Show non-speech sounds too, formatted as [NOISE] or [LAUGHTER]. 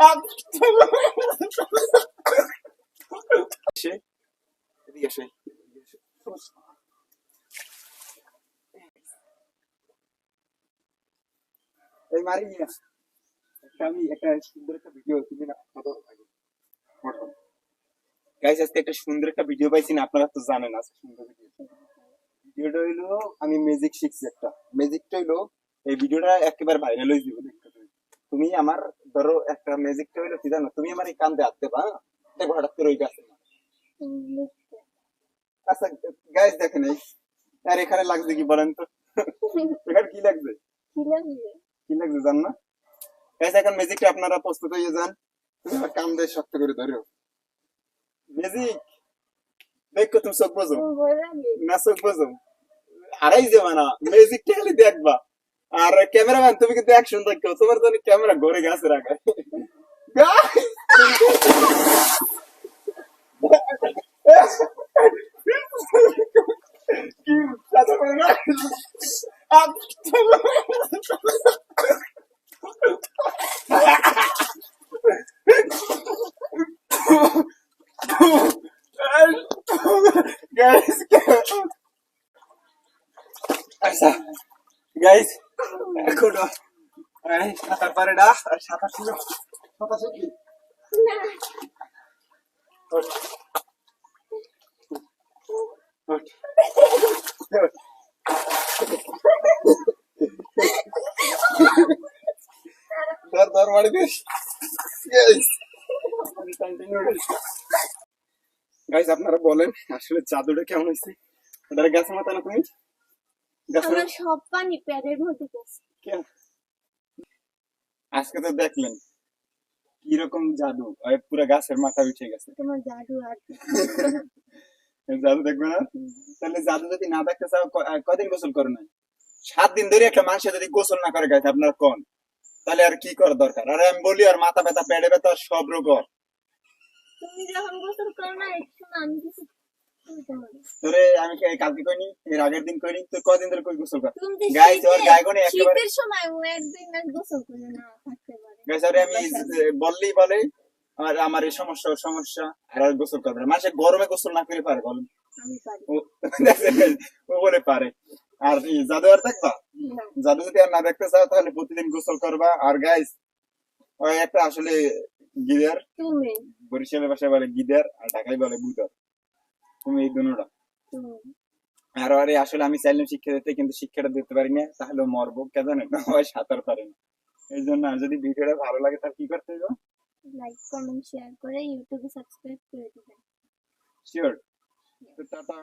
একটা সুন্দর একটা ভিডিও পাইছি না, আপনারা তো জানেন আজকে সুন্দর ভিডিও ভিডিওটা হইল, আমি ম্যাজিক শিখছি একটা ম্যাজিকটা হইল, এই ভিডিওটা একেবারে ভাইরাল হয়ে যাবে। তুমি আমার ধরো একটা ম্যাজিকটা হইল কি জানো? তুমি আমার এই কান্দে হাত দেবা হ্যাঁ? দেখো হঠাৎ করে ওই গাছে আচ্ছা গাইস দেখেন এই। আর এখানে লাগছে কি বলেন তো? [LAUGHS] এখানে কি লাগছে? কি লাগছে? জান না? গাইস এখন ম্যাজিকটা আপনারা প্রস্তুত হয়ে যান। তুমি আমার কান দিয়ে শক্ত করে ধরো। ম্যাজিক দেখো তুমি চোখ বোঝো। না চোখ বোঝো। হারাই যাবে না ম্যাজিক খালি দেখবা। আর ক্যামেরাম্যান তুমি কিন্তু অ্যাকশন দেখো তোমার জন্য ক্যামেরা ঘরে গেছে রাখা কি কথা বলে না guys, আচ্ছা গাইস এখন। সাঁতার পারে না, আর সাঁতার ছিল। সাঁতার গাইস গাইস আপনারা বলেন, আসলে জাদুটা কেমন হয়েছে? গাছের মাথা না তুমি আমার সব পানি প্যাডের মধ্যে গেছে। আজকে তো দেখলেন কীরকম জাদু। ওই পুরো গাছের মাথা উঠে গেছে। তোমার জাদু আর জাদু দেখবে না? তাহলে জাদু যদি না দেখতে চাও কদিন গোসল করো না সাত দিন ধরে একটা মানুষ যদি গোসল না করে গেছে আপনার কোন? তাহলে আর কি করার দরকার? আর আমি বলি আর মাথা ব্যথা পেটে ব্যথা সব রোগ তুমি যখন গোসল করো না একটু আমি কিছু। তোরে আমি কি কালকে কইনি এর আগের দিন কইনি তো কদিন ধরে কই গোসল কর? গাই তোর শীতে- গায়ে একেবারে শীতের সময় ও একদিন না গোসল করে না থাকতে পারে। গাইস আরে আমি বললেই বলে আর আমার এই সমস্যা সমস্যা আর গোসল করবে না। মানুষের গরমে গোসল না করে পারে বলেন। ও বলে পারে। আর জাদু আর দেখবা? জাদু যদি আর না দেখতে চাও তাহলে প্রতিদিন গোসল করবা। আর গাইস ওই একটা আসলে গিদার বরিশালের ভাষায় বলে গিদার আর ঢাকায় বলে বুদার তুমি এই দুটা আর আরে আসলে আমি চাইলাম শিক্ষা দিতে কিন্তু শিক্ষাটা দিতে পারি না তাহলে মরবো। কে না হয় সাঁতার পারে না। এই জন্য আর যদি ভিডিওটা ভালো লাগে তাহলে কি করতে হবে? লাইক কমেন্ট শেয়ার করে ইউটিউবে সাবস্ক্রাইব করে দিবেন। Sure tata.